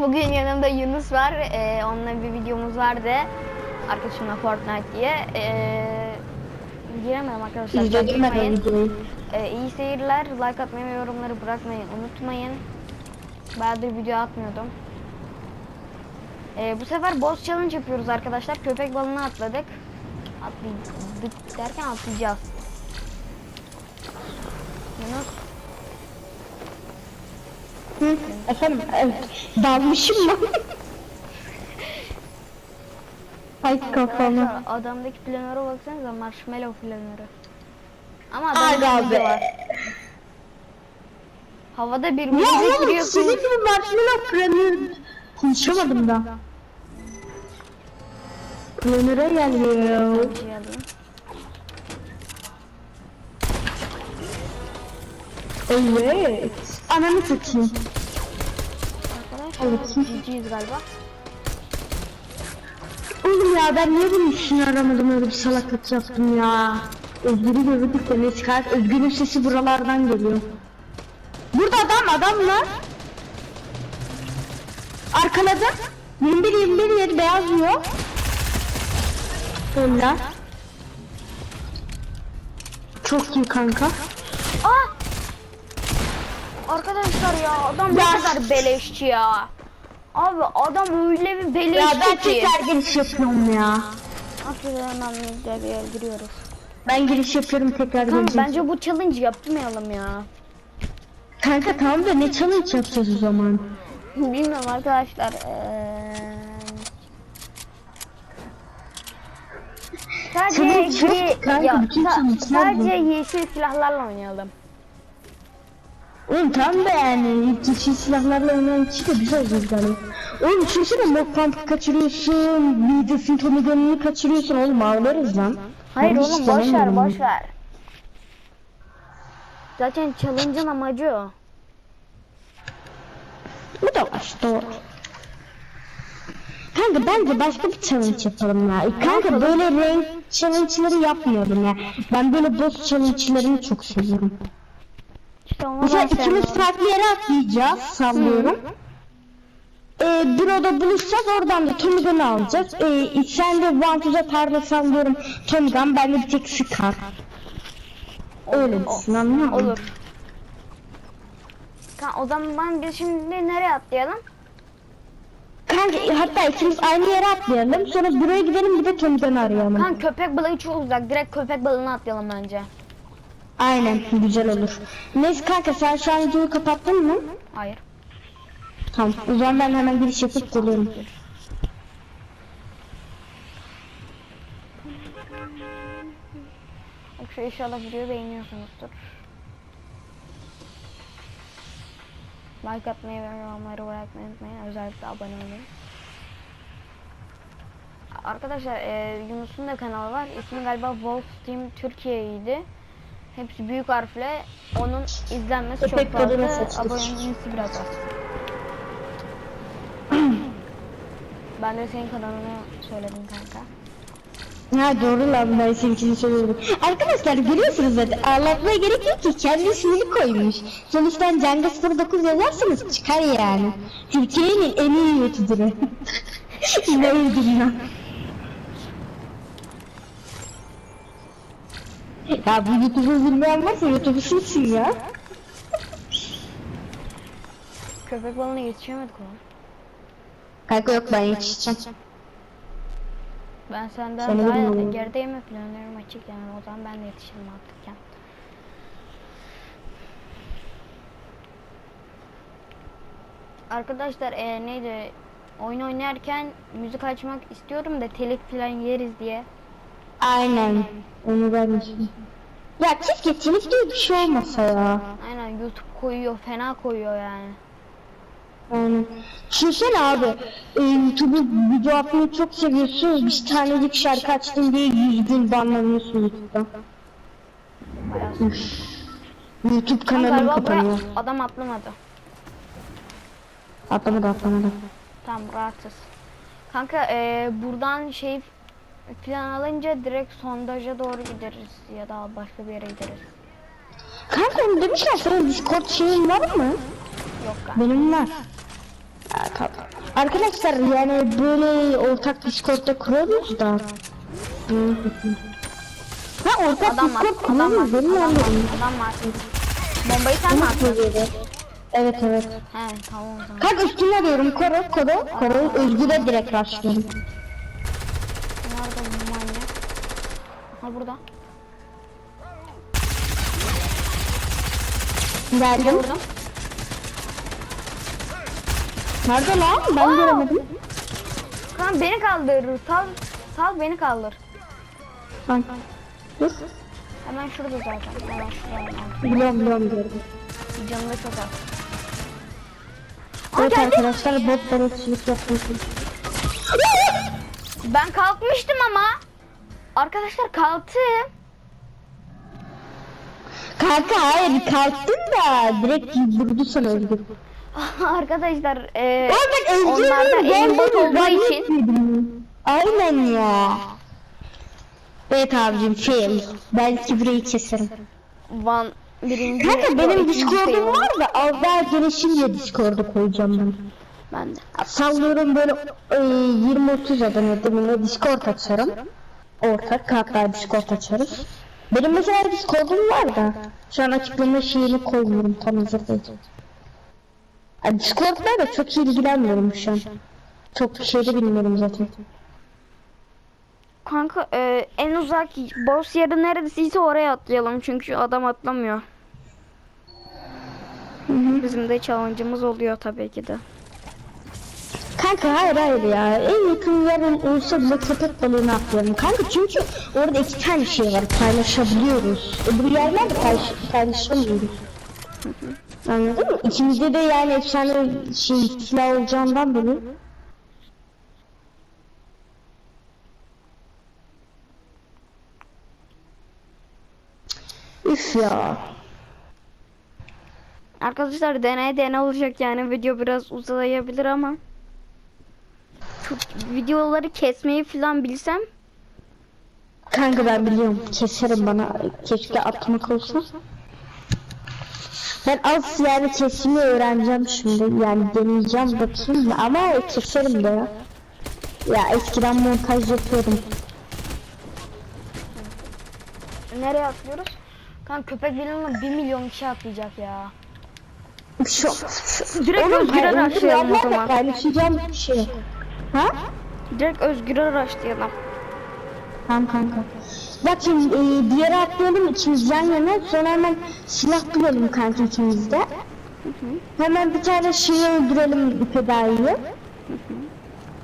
Bugün yanımda Yunus var. Ee, onunla bir videomuz vardı. Arkadaşımla Fortnite diye. Ee, giremedim arkadaşlar. İzledim ben videoyu. Ee, iyi seyirler. Like atmayı ve yorumları bırakmayı unutmayın. Bayağıdır video atmıyordum. Ee, bu sefer boss challenge yapıyoruz arkadaşlar. Köpek balığına atladık. Atladık derken atlayacağız. Yunus. Hı, efendim, evet. Dalmışım mı? Ay kafama. Arkadaşlar adamdaki planöre baksanıza marshmallow planörü. Ama adamda be. video var. Havada Ya birbirinize oğlum giriyorsunuz. sizin gibi marshmallow planör konuşamadım da. Planöre geliyor. Bir. Evet. Ananı satayım. Arkadaşlar Evet. GG'yiz galiba. Oğlum ya ben niye bunun üstüne aramadım öyle bir salaklık yaptım ya. Özgür'ü gördük de ne çıkar? Özgür'ün sesi buralardan geliyor. Burada adam adamlar. Arkaladı. 21 21 yeri beyaz diyor. Öyle. Çok iyi kanka. Aa! Arkadaşlar ya adam ne Ya. kadar beleşçi ya. Abi adam öyle bir Ya beleşçi ben ki. tekrar giriş yapıyorum ya. Aslında hemen bir yer giriyoruz. Ben giriş yapıyorum tekrar Kanka geleceğim. bence bu challenge yapmayalım ya. Kanka tamam da ne challenge yapacağız o zaman? Bilmiyorum arkadaşlar. Eee... Sadece kanka, ya, sa- sadece yeşil silahlarla oynayalım. Oğlum tamam da yani yeşil silahlarla oynayan kişi de güzel gözleri. Oğlum düşünsene mob kamp kaçırıyorsun, midesini tomiganını kaçırıyorsun oğlum ağlarız lan. Hayır hiç oğlum boş ver boş ver. Zaten challenge'ın amacı o. Bu da var doğru. Kanka bence başka bir challenge yapalım ya. E, Kanka böyle rank challenge'ları yapmıyorum ya. Ben böyle boss challenge'larını çok seviyorum. Onu Mesela ikimiz farklı yere atlayacağız sallıyorum. Ee, büroda buluşacağız oradan da Tommy Gun'ı alacağız. Ee, sen de Vantuz'a tarla sallıyorum Tommy Gun ben de bir tek Scar. Öyle düşün anladın mı? Olur. Kan o zaman biz şimdi nereye atlayalım? Kanka hatta ikimiz aynı yere atlayalım sonra büroya gidelim bir de Tommy Gun'ı arayalım. Kan köpek balığı çok uzak. Direkt köpek balığına atlayalım bence. Aynen güzel olur. Neyse kanka sen şu an videoyu kapattın mı? Hayır. Tamam o zaman ben hemen giriş yapıp geliyorum. Yoksa inşallah videoyu beğeniyorsunuzdur. Like atmayı ve yorumları bırakmayı unutmayın. Özellikle abone olmayı. Arkadaşlar e, Yunus'un da kanalı var. İsmi galiba Wolf Team Türkiye'ydi. Hepsi büyük harfle. Onun izlenmesi çok Köpek balığına fazla. Abonesi biraz az. ben de senin kanalını söyledim kanka. Ha doğru lan ben seninkini söylüyorum. Arkadaşlar görüyorsunuz zaten ağlatmaya gerek yok ki kendi ismini koymuş. Sonuçta Cengiz 09 yazarsanız çıkar yani. Türkiye'nin en iyi youtuberı. ne lan. Ya bu YouTube'u bilmeyen varsa YouTube'u silsin ya. Köpek balığına yetişemedik oğlum. Kanka yok ben yetişeceğim. Ben senden Seni daha bilmiyorum. gerideyim ve planlarım açık yani o zaman ben de yetişirim artık ya. Arkadaşlar e, neydi oyun oynarken müzik açmak istiyorum da telif falan yeriz diye. Aynen. Onu düşünüyorum. Ya keşke telif diye bir şey olmasa ya. Aynen YouTube koyuyor fena koyuyor yani. Aynen. Düşünsene abi, e, YouTube'u video atmayı çok seviyorsun, bir tanecik şarkı açtın diye yüz bin banlanıyorsun YouTube'dan. YouTube kanalım galiba buraya kapanıyor. adam atlamadı. Atlamadı atlamadı. Tamam rahatsız. Kanka e, buradan şey plan alınca direkt sondaja doğru gideriz ya da başka bir yere gideriz. Kanka demişler senin Discord şeyin var mı? Yok kanka. Benim var. Arkadaşlar yani böyle ortak Discord'da kuruyoruz da. Ha ortak Adam. Discord var. benim Adam anladım. Adam var. Bombayı sen mi attın? Evet evet. He tamam o zaman. Kanka üstüne arıyorum koru koru koru Özgür'e direkt başlıyorum. Nerede bu manyak? Ha burada. Geldim. Vurdum. Nerede lan? Ben Aa! göremedim. Kan beni kaldır. Sal, sal beni kaldır. Bak. Dur. Hemen şurada zaten. Hemen şurada. Biliyorum biliyorum biliyorum. Canı da çok az. Evet arkadaşlar bot balıkçılık yapıyorsun. Ben kalkmıştım ama. Arkadaşlar kalktım. Kanka hayır kalktın da direkt vurdu sana Özgür. Arkadaşlar e, Oradaki Özgür'ün onlarda aimbot olduğu ben için. Aynen ya. Evet abicim fail. Belki burayı keserim. Van birinci Kanka benim Discord'um var da az daha gelişince Discord'u koyacağım ben. Ben de. Sallıyorum böyle e, 20-30 adam ödemine Discord açarım. Ortak hatta Discord açarız. Benim mesela Discord'um var da şu an açıklama şeyini koymuyorum tam hazır değil. Yani Discord'la da çok iyi ilgilenmiyorum şu an. Çok bir şey de bilmiyorum zaten. Kanka e, en uzak boss yeri neredeyse oraya atlayalım çünkü adam atlamıyor. Bizim de challenge'ımız oluyor tabii ki de. Kanka hayır hayır ya en yakın yerin olsa bile köpek balığını atlayalım. Kanka çünkü orada iki tane şey var paylaşabiliyoruz. Öbür yerlerde paylaş paylaşamıyoruz. Anladın mı? İkimizde de yani efsane şey silah olacağından dolayı. Üf ya. Arkadaşlar deney deney olacak yani video biraz uzayabilir ama şu videoları kesmeyi falan bilsem Kanka ben biliyorum. Keserim bana. Keşke atmak olsa. Ben az yani kesimi öğreneceğim şimdi. Yani deneyeceğim bakayım ama keserim de ya. Ya eskiden montaj yapıyordum. nereye atlıyoruz? Kanka köpek balığına 1 milyon kişi atlayacak ya. Şu, Direkt Oğlum, hayır, araştıralım o zaman. Paylaşacağım bir şey. Ha? Direkt Özgür'e araştıralım. Tamam kanka. Bak şimdi e, diğeri atlayalım ikimiz yan yana sonra hemen silah bulalım kanka ikimiz de. Hemen bir tane şeyi öldürelim fedaiyi.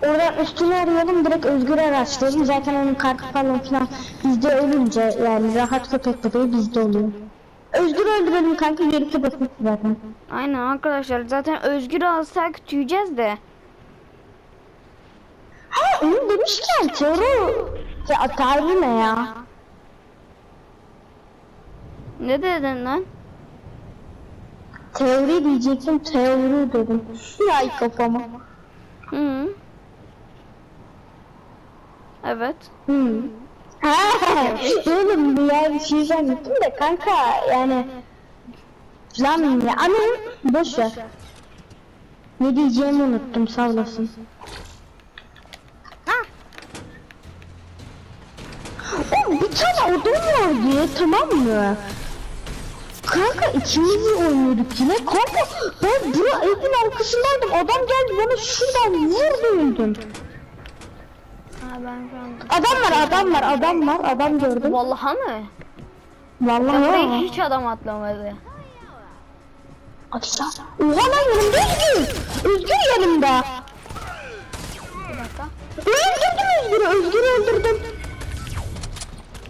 Oradan üstünü arayalım direkt Özgür araştıralım. Zaten onun kartı falan filan bizde ölünce yani rahat köpek bebeği bizde oluyor. Özgür öldürelim kanka gerisi basit zaten. Aynen arkadaşlar zaten Özgür'ü alsak tüyeceğiz de. Onu demişken teori ya tarih ne ya? Ne dedin lan? Teori diyecektim teori dedim. Ya kafama. Hı. Evet. Hmm. Ha, oğlum ya bir şey zannettim de kanka yani lan ya ama boş ver. Ne diyeceğimi unuttum sağ olasın. Bir tane odun vardı tamam mı? Kanka ikimiz oynuyorduk yine. Kanka ben bura evin arkasındaydım. Adam geldi bana şuradan vurdu öldüm. Adam var adam var adam var adam gördüm. Vallahi mı? Vallahi Buraya ya. hiç adam atlamadı. Lan. Oha lan yanımda Özgür. Özgür yanımda. Bir dakika. Öldürdüm Özgür'ü. Özgür'ü öldürdüm.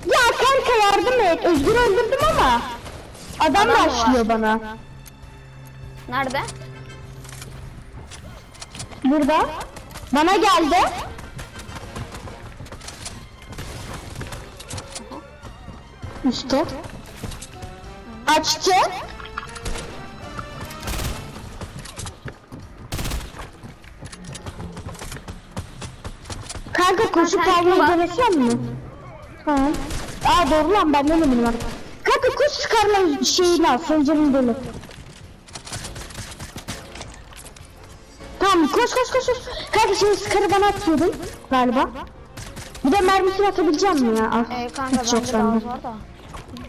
Ya kanka yardım et. Özgür'ü öldürdüm ama. Adam başlıyor bana. Nerede? Burada. Bana geldi. İşte. Açtı. Kanka koşup sen almayı bak. denesem mi? Tamam. Aa doğru lan benden eminim artık. Kanka kuş çıkarma şeyini al. Soncanın dolu. Tamam koş koş koş. koş. Kanka şimdi skarı bana atıyordun galiba. Bir de mermisini atabileceğim mi ya? Al. Ee, kanka hiç yok bende daha bende. var da.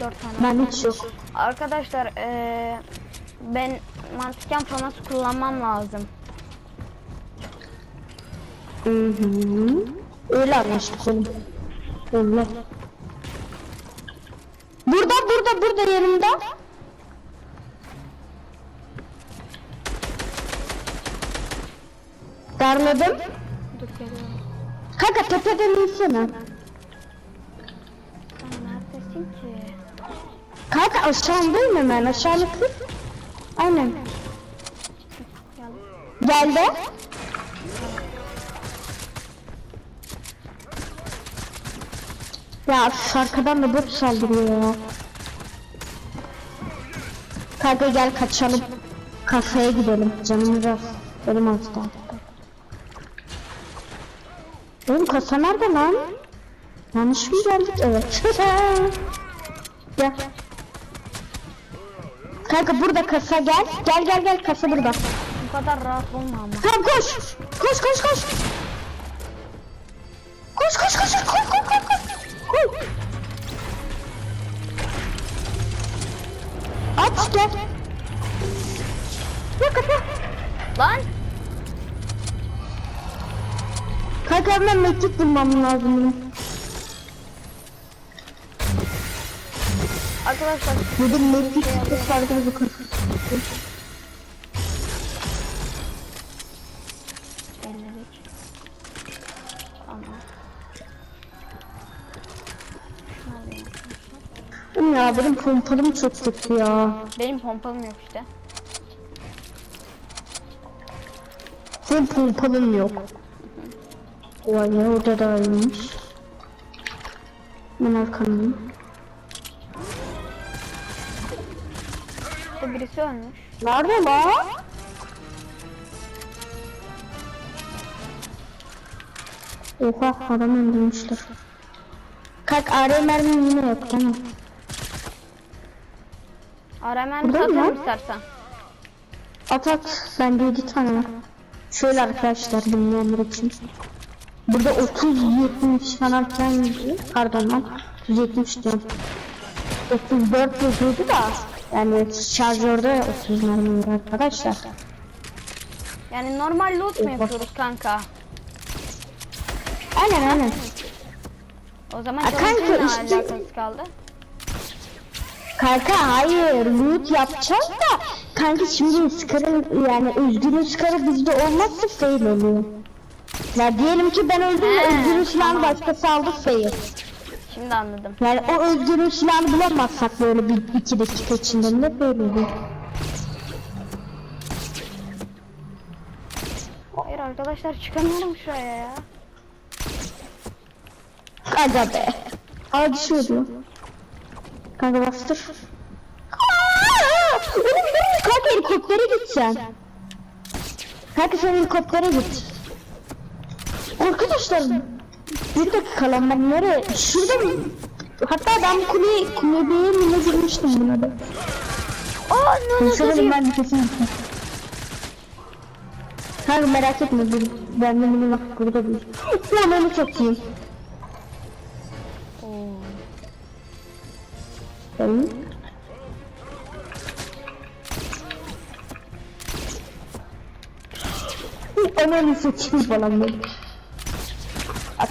4 tane. Ben hiç yok. Arkadaşlar ee, ben mantıken famas kullanmam lazım. Hı hı. Öyle anlaştık oğlum. Öyle. Burada burada yanımda. Darladım. Dur geliyorum. Kanka tepeden insene. Sen neredesin ki? Kanka aşağıdayım hemen aşağılık. Aynen. Gel. Geldi. Ya arkadan da bot saldırıyor ya. Kanka gel kaçalım. Kafeye gidelim. Canım biraz. Benim hasta. Oğlum kasa nerede lan? Yanlış mı geldik? Evet. gel. Kanka burada kasa gel. Gel gel gel kasa burada. Bu kadar rahat olma ama. Tamam koş. Koş koş koş. Koş koş koş. Koş koş koş koş. Koş. Aç gel. Ya kapı. Lan! Kanka hemen mektup bulmam lazım benim. Arkadaşlar Dedim mektup çok farklı ya benim pompalım çok kötü ya. Benim pompalım yok işte. Senin pompalın yok. Vay ya orada da iyiymiş. Ben arkamdayım. İşte birisi ölmüş. Nerede lan? Oha adam öldürmüşler. Kalk AR mermim yine yok tamam. Aramen Burada mı satarım lan? istersen. At at bende 7 tane var. Şöyle arkadaşlar bilmeyenler için. Burada 30 70 falan falan yazıyor. Pardon lan 70 diyorum. 34 yazıyordu da yani şarjörde 30 mermi var arkadaşlar. Yani normal loot mu yapıyoruz kanka? Aynen aynen. O zaman Ha, kanka, kanka, işte- alakası kaldı. Kanka hayır loot yapacağız da kanka şimdi skarın yani özgürün skarı bizde olmazsa fail oluyor. Ya diyelim ki ben öldüm He, özgürün silahını başkası aldı fail. Şimdi anladım. Yani o özgürün silahını bulamazsak böyle bir iki dakika içinde ne böyle oluyor? Hayır arkadaşlar çıkamıyorum şuraya ya. Aga be. Düşüyor diyor. Kanka bastır. Oğlum dur kanka helikoptere gideceksin. Kanka sen helikoptere git. Arkadaşlar bir dakika lan ben nereye? Şurada mı? Hatta ben kuleye, kuleye mine girmiştim buna da. Aa ne ne Konuşamadım ben bir kesin. Kanka merak etme dur. Ben de mine bak burada değil. Ulan onu çok iyi. Benim. Ananı satayım falan. At.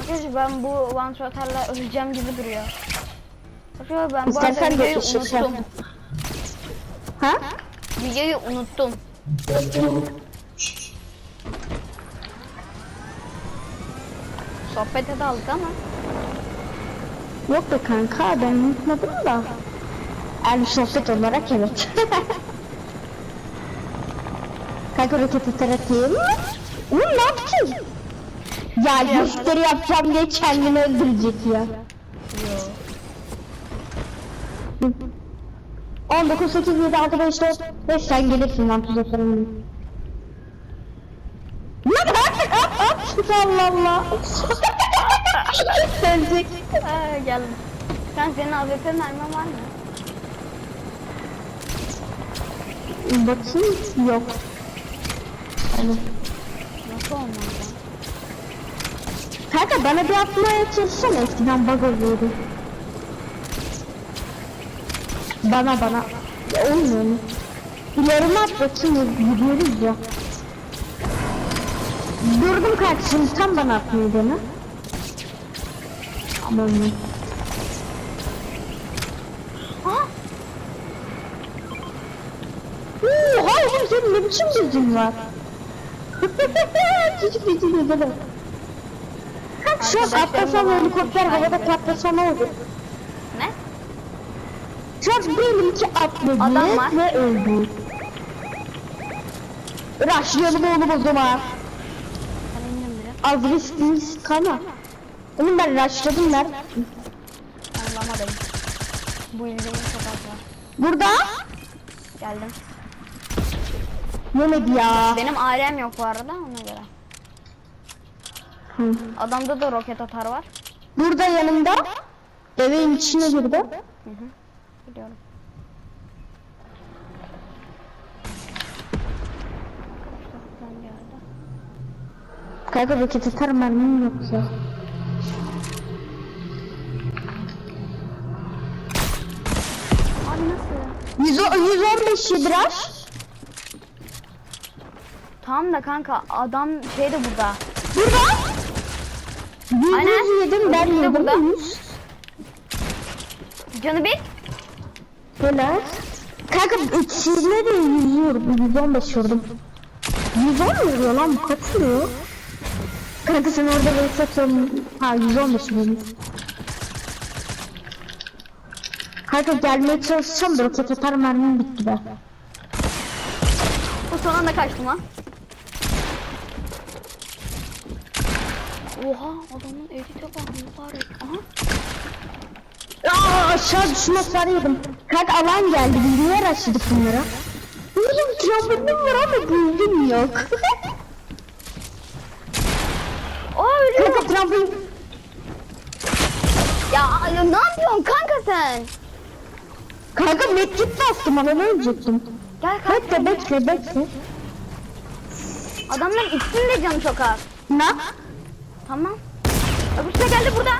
Arkadaşlar ben bu one shot'larla öleceğim gibi duruyor. Arkadaşlar ben bu İstersen arada de videoyu şey unuttum. yap. Ha? Videoyu unuttum. Sohbete daldık ama. Yok be kanka ben unutmadım da. Yani sohbet olarak evet. kanka roket atarak yiyelim mi? Oğlum ne yaptın? Ya gösteri yapacağım diye kendini öldürecek ya. 19, 8, 7, 6, 5, 4, 5 sen gelirsin lan tuz atarım. Lan. Allah Allah. Ölecek. Aa, geldim. Sen senin AWP mermin var mı? Bakayım yok. onu. Nasıl olmaz ya? Kanka bana bir atmaya çalışsana eskiden bug oluyordu. Bana bana. Ya olmuyor mu? İlerime at bakayım gidiyoruz ya. Durdum kardeşim tam bana atmıyor bana. Ya. Aa! Oha oğlum senin ne biçim gözün var? Bir gözü bak. Şu an atlasam helikopter havada patlasa ne olur? Ne? Şu an diyelim ki atladı Adam var. ve öldü. Raşlayalım oğlum o zaman. Ben. Az riskliyiz kana. Oğlum ben raşladım lan. Anlamadım. Bu ilginin çok az var. Burada. Geldim. Yemedi ya. Benim ailem yok bu arada ona göre. Hı. Adamda da roket atar var. Burada yanımda. Evin içine girdi. Hı hı. Biliyorum. Ben. Kanka roket atar mermim yoksa. Abi 100, 115 yedirar. Tamam da kanka adam şey de burada. Burada. 100 Aynen. yedim ben yedim. burada. 100. Canı bir. Böyle. Kanka sizle de 100 vurdum. 115 vurdum. 110 mu vuruyor lan kaç vuruyor? Kanka sen orada böyle satıyorsun. Ha 115 vurdum. Kanka gelmeye çalışacağım da roket atar mermim bitti be. Bu son anda kaçtım ha. Oha adamın edite bak mübarek. Aha. Aa aşağı düşme sarıyordum. Kanka alan geldi. Niye araştırdık bunları? Oğlum trambolim var ama buldum yok. Aa ölüyor. Kanka trambolin... Ya, ya ne yapıyorsun kanka sen? Kanka medkit bastım ama ne ölecektim? Gel kanka. Bekle bekle bekle. Adamların ikisinin de canı çok az. Ne? Tamam. Öbürsü de geldi burada.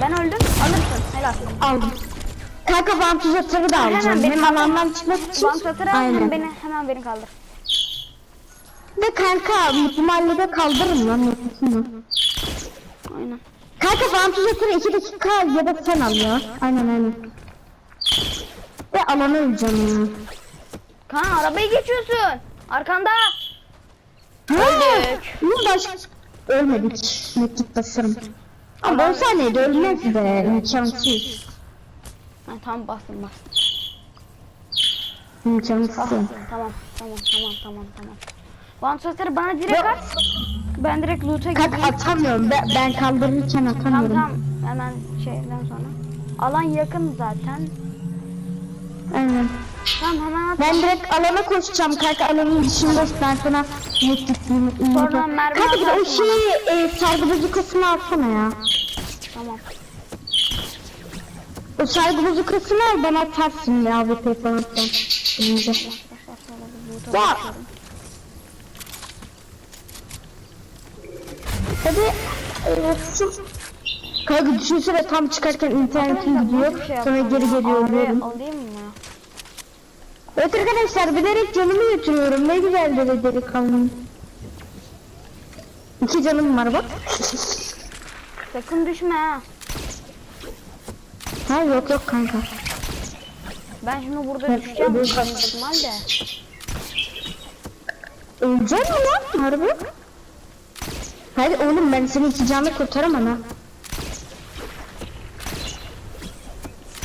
Ben öldüm. Alırsın. Helal. Aldım. Kanka vantuzatörü da Hemen alacağım. beni Hem kaldır. alandan çıkmak için. Vantilatörü al beni, hemen beni kaldır. De kanka mutlu mahallede kaldırırım lan. Aynen. Kanka vantuzatörü 2 dakika ya da sen al ya. Aynen aynen. Ve alanı öleceğim. Kaan arabayı geçiyorsun. Arkanda. Öldük. Bu baş... Ölmedik. Mektup basarım. Ama 10 saniyede ölmez be. İmkansız. Ha, tamam bastım bastım. İmkansız. Tamam tamam tamam tamam tamam. Vantilatörü bana direkt at. Ben direkt loot'a gideyim. atamıyorum. Ben, ben kaldırırken Tamam atamıyorum. tamam. Hemen şeyden sonra. Alan yakın zaten. Aynen. Tamam hemen at. Ben direkt alana koşacağım kanka alanın dışında ben sana mektup diyeyim. Sonra mermi Kanka bir de o atarsın şeyi e, sargı bozukasını alsana ya. Tamam. O sargı bozukasını al bana atarsın ya AWP falan sonra bir loot'a Ya. bakıyorum. Hadi. Evet. şu- Kanka düşünsene tam çıkarken internetim gidiyor. şey Sonra geri geliyor Abi, diyorum. Alayım mı? Evet arkadaşlar bilerek canımı götürüyorum. Ne güzel de delikanlı. İki canım var bak. Sakın düşme ha. Ha yok yok kanka. Ben şimdi burada düşeceğim ölüyorum. ihtimalle. Ölecek mi lan harbi? Hadi oğlum ben seni iki canlı kurtaramam ha.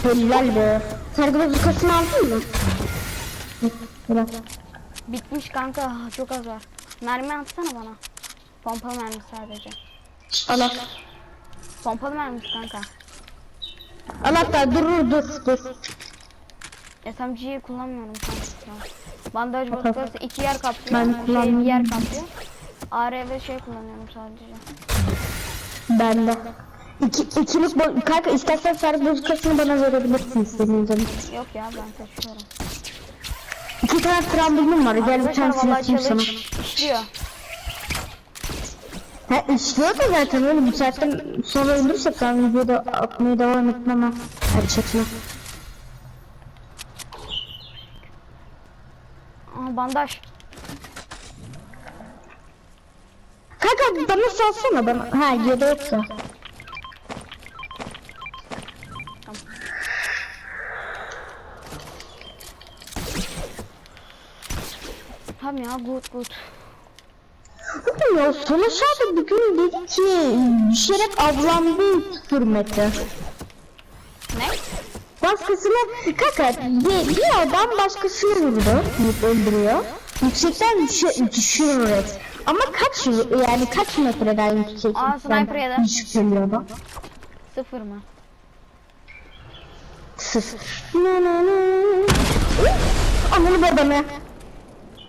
Helal be. Sargı bozukasını aldın mı? Helal. Bitmiş kanka ah, çok az var. Mermi atsana bana. Pompalı mermi sadece. Al al. Pompalı mermi kanka. Al hatta dur dur dur. SMG'yi kullanmıyorum kanka. Bandaj bak. iki yer kaplıyor. Ben şey, bir yer kaplıyor. AR ve şey kullanıyorum sadece. Ben de. İki, ikilik kanka istersen sargı bozukasını bana verebilirsin istediğin zaman. Yok ya ben taşıyorum. İki tane trambolim var. Gel bir tanesini vallahi atayım sana. işliyor. Ha işliyor da zaten öyle bu saatten sonra ölürsek ben videoda atmaya devam etmem ha. Hadi. Aa bandaj. Kanka bana salsana bana. Ha ya da yoksa. Tamam ya good good. Ya son aşağıda bir gün dedi ki düşerek ablamdı hürmeti. Ne? Başkasına kanka bir, bir adam başkasını vurdu. Öldürüyor. Yüksekten düşü, düşüyor et. Ama kaç yani kaç metreden yüksek? Aa, sniper yedi. Düşük geliyordu. Sıfır mı? Sıfır. Na na na. Ananı babamı.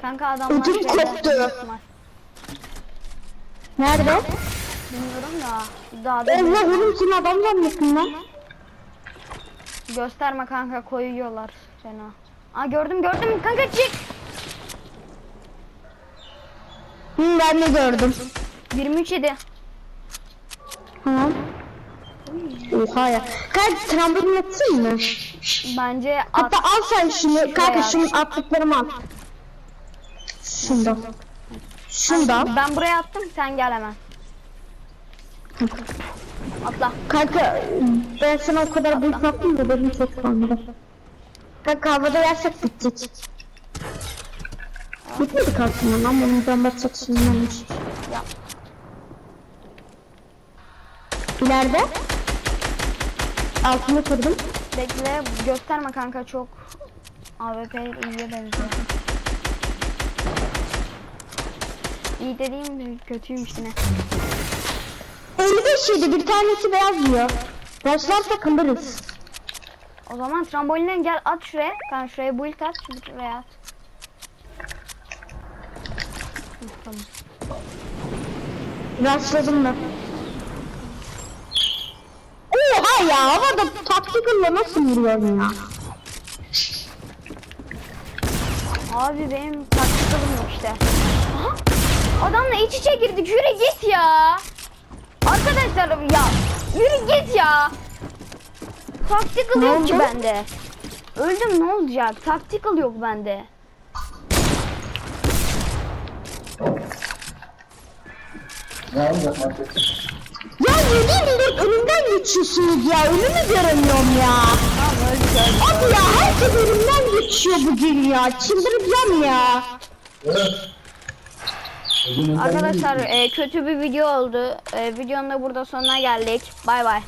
Kanka adamlar Ödüm şeyde, koptu. Nerede? Bilmiyorum da. Daha da Allah oğlum sen adam zannettin lan. gösterme kanka koyuyorlar fena. Aa gördüm gördüm kanka çık. Hı, ben de gördüm. 23 yedi. Tamam. Oha ya. Kanka trambolin atayım mı? Bence at. Hatta al sen şunu. Kanka şunu attıklarımı al. Şundan. Şundan. Ben buraya attım sen gel hemen. Atla. Kanka ben sana o kadar büyük yaptım da benim çok kalmadı. Kanka havada yersek bitecek. Bitmedi kalsın lan bunun ben bakacak şimdilenmiş. Ya. İleride. Altını kırdım. Bekle gösterme kanka çok AWP iyiye benziyor. İyi dediğim de kötüymüş yine. 55 yedi bir tanesi beyaz diyor. Başlarsa kalırız. O zaman tramboline gel at şuraya. Kanka şuraya build at şuraya at. Hı, Tamam. Rastladım da. Oha ya havada tactical'la nasıl vuruyorum ya? Abi benim taktikalım yok işte. Aha! Adamla iç içe girdik. Yürü git ya. Arkadaşlar ya yürü git ya. Taktikal Ne yok ki bende. Öldüm ne olacak? Taktikal yok bende. Ya yemin ederim önümden geçiyorsunuz ya önümü göremiyorum ya. Abi ya herkes önümden geçiyor bugün ya çıldıracağım ya. Arkadaşlar e, kötü bir video oldu. E, videonun da burada sonuna geldik. Bay bay.